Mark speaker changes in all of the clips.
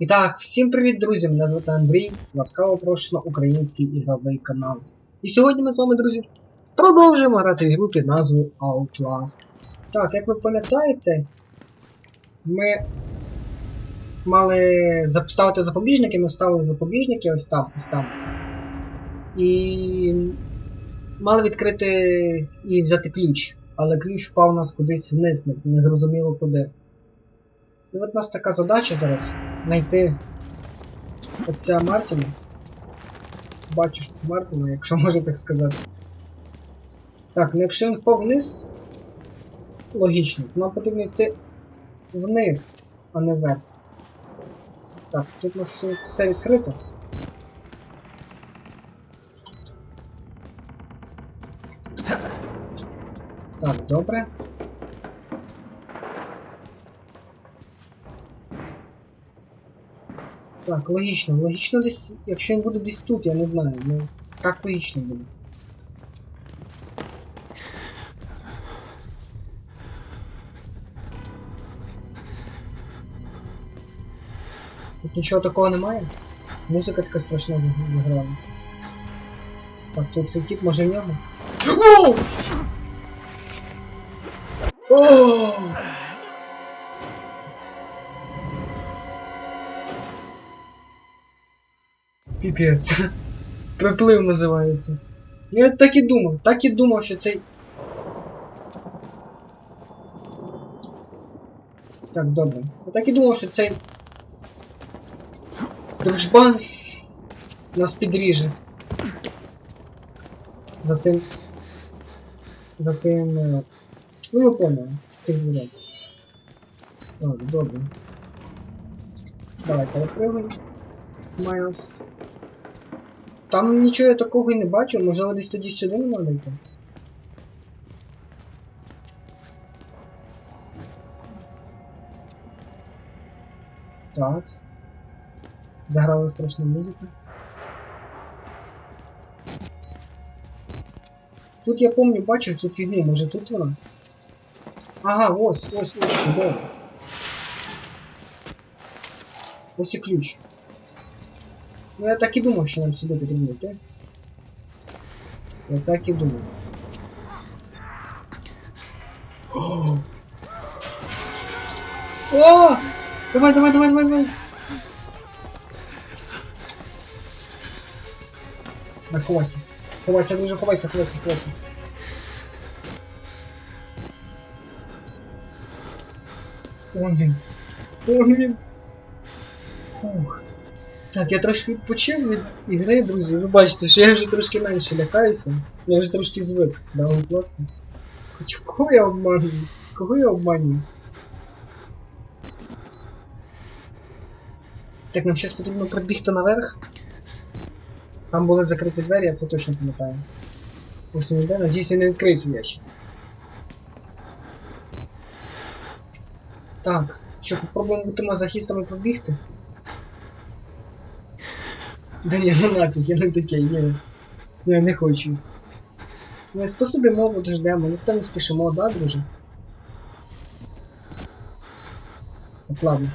Speaker 1: І так, всім привіт, друзі! Мене звати Андрій. Ласкаво прошу на український ігровий канал. І сьогодні ми з вами, друзі, продовжуємо грати в ігру під назвою Outlast. Так, як ви пам'ятаєте, ми мали ставити запобіжники, ми ставили запобіжники ось там, ось там. І мали відкрити і взяти ключ. Але ключ впав у нас кудись вниз, не- незрозуміло куди. І от у нас така задача зараз знайти отця Мартіна. Бачиш Мартіна, якщо можна так сказати. Так, ну якщо він впав вниз, логічно, нам потрібно йти вниз, а не вверх. Так, тут у нас все відкрито. Так, добре. Так, логічно. Логічно десь, якщо він буде десь тут, я не знаю. Ну, так логічно буде. Тут нічого такого немає? Музика така страшна заг- заграла. Так, тут цей тип, може в нього? Оу! Оу! Піпець. Приплив називається. Я так і думав, так і думав, що цей. Так, добре. Я так і думав, що цей. Дружбан нас підріже. За тим. За тим. е, Ну ви поняли, в тих. Так, добре. Давай, перепрыгуй. Майлз. Там нічого я такого і не бачу, можливо десь тоді сюди не треба йти. Так. Заграла страшна музика. Тут я помню, бачив цю фігню, може тут вона? Ага, ось, ось, ось, чудово. Ось і ключ. Ну я так і думав, що нам сюди потрібно йти. Я так і думав. О! О! Давай, давай, давай, давай, давай! Да, ховайся. Ховайся, дуже ховайся, ховайся, ховайся. Вон він. Вон він. Так, я трошки відпочив від ігри, друзі. Ви бачите, що я вже трошки менше лякаюся. Я вже трошки звик до Outlast. Хоч кого я обманюю? Кого я обманюю? Так, нам зараз потрібно пробігти наверх. Там були закриті двері, я це точно пам'ятаю. Ось він йде, надіюсь, він не відкриється ящик. Так, що попробуємо бути мазохістами пробігти? Да ні, ну нафіг, я не таке, ні. Я не хочу. Ми посидимо, подождемо, ніхто не спішимо, да, друже? Так, ладно.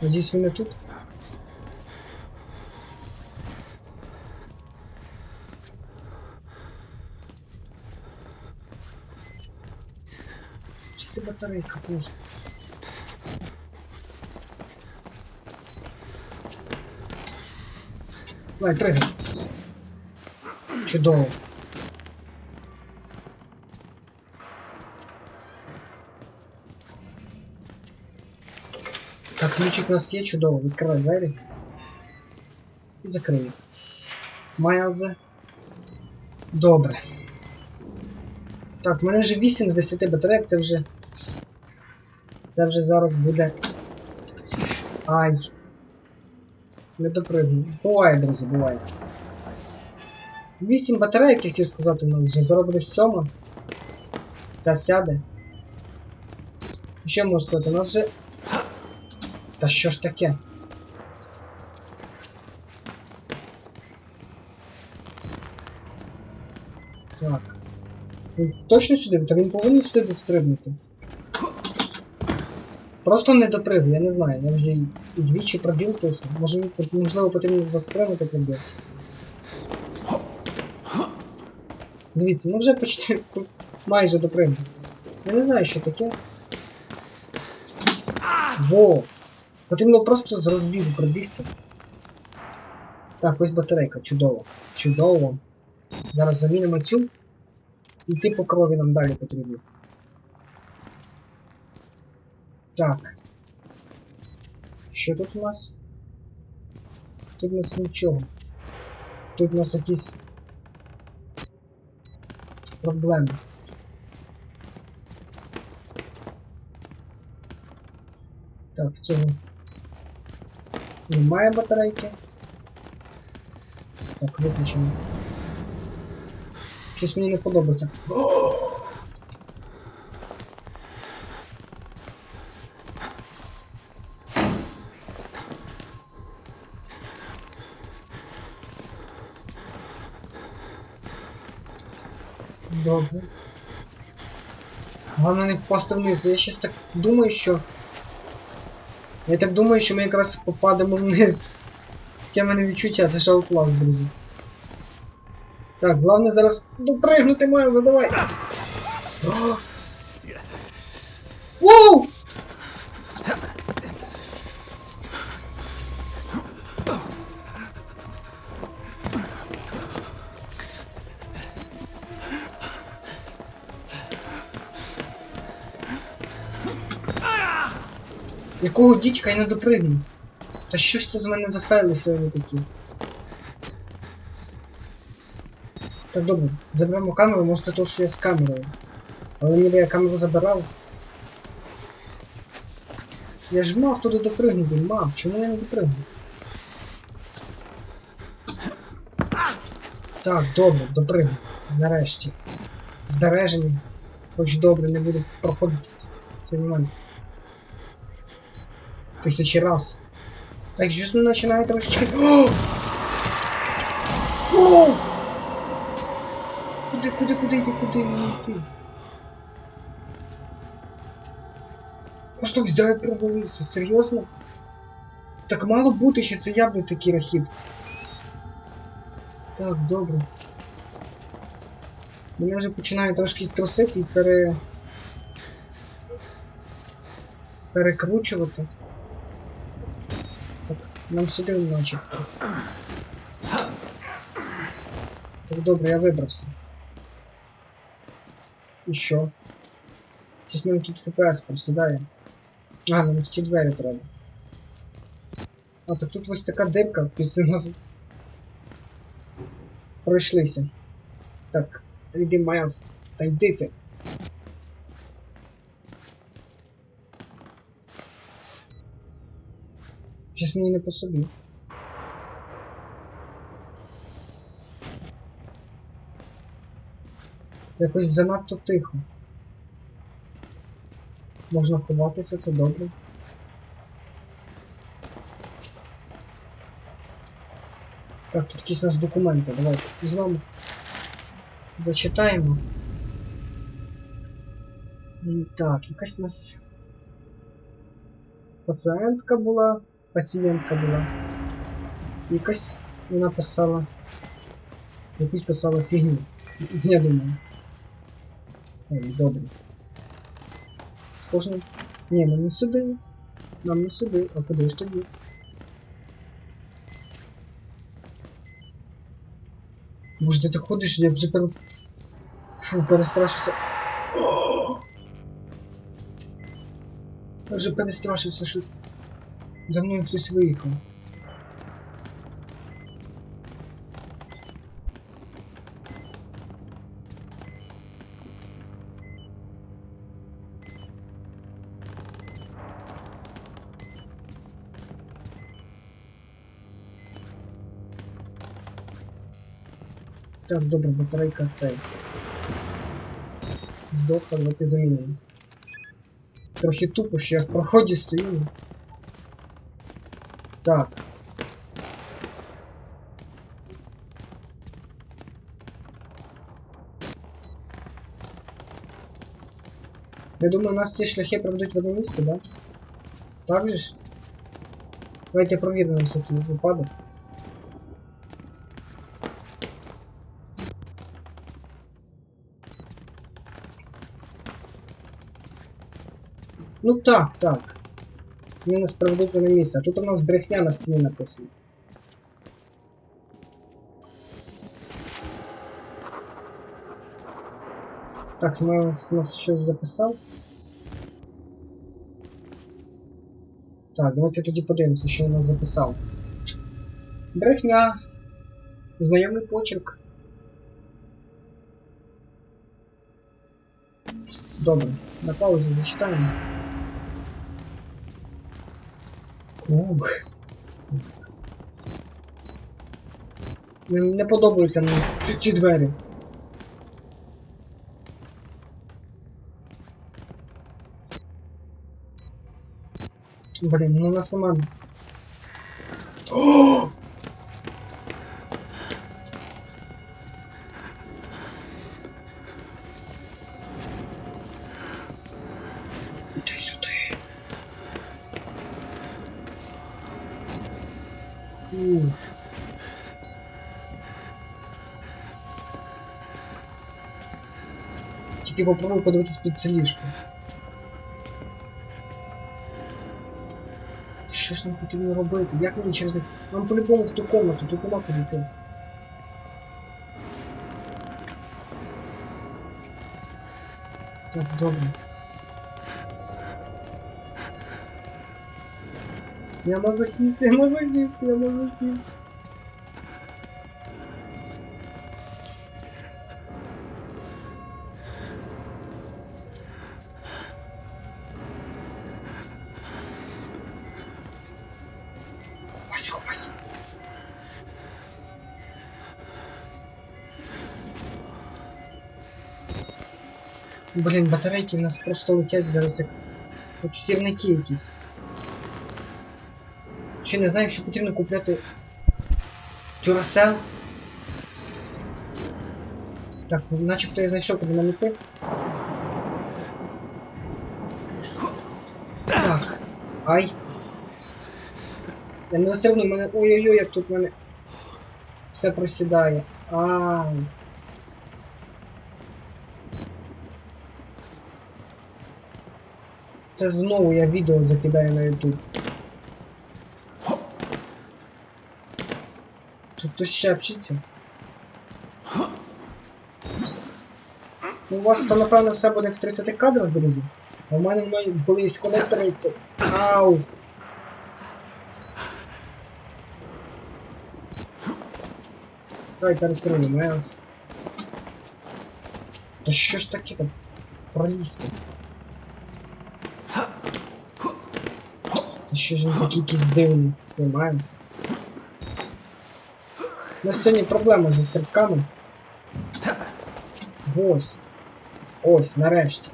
Speaker 1: Надіюсь, вы не тут? Чи це? Давай, прыгай. Чудово. Так, ключик у нас є чудово. Відкривай двері. І закрий їх. Майлзе. Добре. Так, в мене вже 8 з 10 батарейок, це вже. Це вже зараз буде. Ай. Не допригну. Буває, друзі, буває. 8 батарейок, я хотів сказати, у нас вже буде 7. Ця сяде. Що можу сказати, у нас вже. Та що ж таке? Так. Він точно сюди? Та він повинен сюди дострибнути. Просто не допригу, я не знаю. Я вже і двічі пробіл тисну. Може, можливо, потрібно затримати пробіл. Дивіться, ну вже почти майже допригнув. Я не знаю, що таке. Во! Потрібно просто з розбігу пробігти. Так, ось батарейка, чудово. Чудово. Зараз замінимо цю. І ти по крові нам далі потрібно. Так. Що тут у нас? Тут у нас нічого. Тут у нас якісь проблеми. Так, цього немає батарейки. Так, виключено. Щось мені не подобається. Добре. Головне не впасти вниз. Я щось так думаю, що. Я так думаю, що ми якраз попадемо вниз. Таке мене відчуття, це шоу клас, друзі. Так, головне зараз допригнути маю, давай. Якого дідька я не допригну? Та що ж це з мене за фейли сьогодні такі? Так добре, заберемо камеру, може це то, що я з камерою. Але ніби я камеру забирав. Я ж мав туди допригнути, мав, чому я не допригнув? Так, добре, допригну. Нарешті. Збережені. Хоч добре, не буду проходити цей момент. Тисячі раз. Так, не починає трошечки. О! Куди, куди, куди йти, куди не йти? Просто взяв і провалився, серйозно? Так мало бути, що це я був. Так, добре. Мене вже починає трошки трусити і пере... перекручувати. Нам сюди начебто. Так добре, я вибрався. І що? Щось мене тут ФПС просідає. А, нам ці двері треба. А, так тут ось така дирка після нас. Пройшлися. Так, та йди Майлз. Та йди ти. Щось мені не по собі. Якось занадто тихо. Можна ховатися, це добре. Так, тут якісь у нас документи, давайте візьмемо. Зачитаємо. Так, якась у нас пацієнтка була, пацієнтка була. Якась вона писала. Якусь писала фігню. Я думаю. Ой, добре. Схоже. Ні, нам не сюди. Нам не сюди, а куди ж тоді? Боже, ти так ходиш, я вже пер... Фу, перестрашився. Я вже перестрашився, що за мною хтось виїхав. Так, добре, батарейка цей. Здохла, давайте замінимо. Трохи тупо, що я в проході стою. Так. Я думаю, нас ці шляхи приведуть в одне місце, да? Так же ж? Давайте провіримо на всякий випадок. Ну так, так. Вони нас приведуть одне місце. А тут у нас брехня на стіні написано. Так, нас, нас щось записав. Так, давайте тоді подивимося, що він нас записав. Брехня. Знайомий почерк. Добре, на паузі зачитаємо. Не, подобаються мені ці, двері. Блін, ну у нас нема. О! Тільки попробуй подивитись під ліжко. Що ж нам потрібно робити? Як мені через? Нам по-любому в ту комнату, нема куди йти. Так, добре. Я мазохист, я мазохист, я мазохист. Ховайся, ховайся. Блін, батарейки в нас просто летять зараз як, як сірники якісь. Ще не знаю, що потрібно купляти Duracell. Так, начебто я знайшов, куди нам іти. Так. Ай. Я не застрибну, мене. Ой-ой-ой, як тут мене все просідає. Ай. Це знову я відео закидаю на YouTube. Тут хтось шепчеться. Ну, у вас то напевно все буде в 30 кадрах, друзі. В мене воно близько на 30. Ау! Давай перестрілимо, Мелс. Та що ж таке там? Пролізти. Та що ж він такий якийсь дивний, цей Майлз? У нас сьогодні проблема зі стрибками. Ось. Ось, нарешті.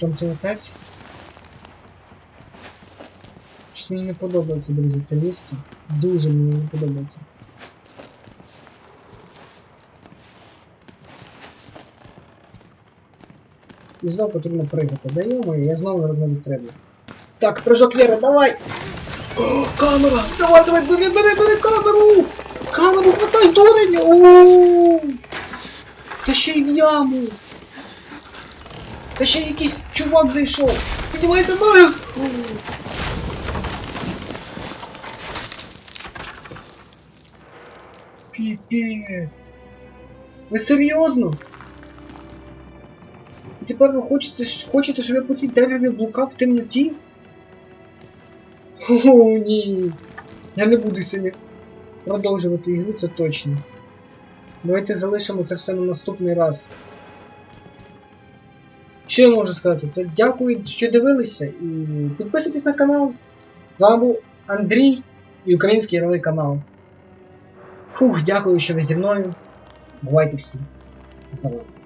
Speaker 1: Там ти отець. Щось мені не подобається, друзі, це місце. Дуже мені не подобається. І знову потрібно пригати. Даємо, я знову не дострелю. Так, прыжок Лера, давай! О, камера! Давай, давай, бери, бери, бери камеру! Камеру, хватай, дурень! О! Та ще й в яму! Та ще якийсь чувак зайшов! Піднімається Майлз! Піпець! Ви серйозно? І тепер ви хочете, хочете, щоб я по цій дереві блукав в темноті? О, ні. Я не буду сьогодні продовжувати ігру, це точно. Давайте залишимо це все на наступний раз. Що я можу сказати? Це дякую, що дивилися. І підписуйтесь на канал. З вами був Андрій. І український ігровий канал. Фух, дякую, що ви зі мною. Бувайте всі. Здоров'я.